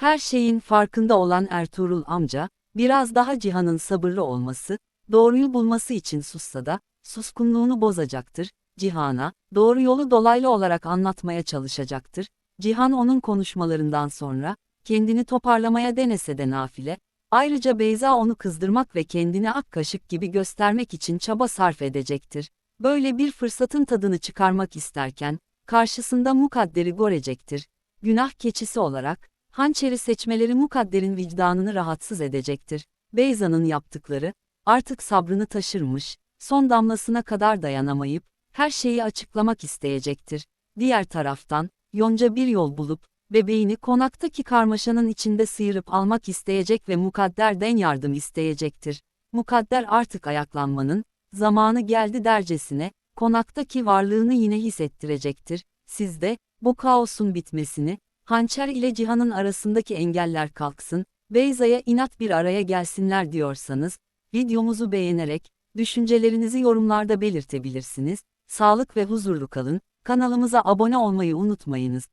Her şeyin farkında olan Ertuğrul amca, biraz daha Cihan'ın sabırlı olması, doğruyu bulması için sussa da, suskunluğunu bozacaktır, Cihan'a, doğru yolu dolaylı olarak anlatmaya çalışacaktır. Cihan onun konuşmalarından sonra, kendini toparlamaya denese de nafile, ayrıca Beyza onu kızdırmak ve kendini ak kaşık gibi göstermek için çaba sarf edecektir. Böyle bir fırsatın tadını çıkarmak isterken, karşısında mukadderi görecektir. Günah keçisi olarak, hançeri seçmeleri mukadderin vicdanını rahatsız edecektir. Beyza'nın yaptıkları, artık sabrını taşırmış, son damlasına kadar dayanamayıp, her şeyi açıklamak isteyecektir. Diğer taraftan, Yonca bir yol bulup, bebeğini konaktaki karmaşanın içinde sıyırıp almak isteyecek ve mukadderden yardım isteyecektir. Mukadder artık ayaklanmanın, zamanı geldi dercesine, konaktaki varlığını yine hissettirecektir. Siz de, bu kaosun bitmesini, hançer ile cihanın arasındaki engeller kalksın, Beyza'ya inat bir araya gelsinler diyorsanız, videomuzu beğenerek, düşüncelerinizi yorumlarda belirtebilirsiniz. Sağlık ve huzurlu kalın, kanalımıza abone olmayı unutmayınız.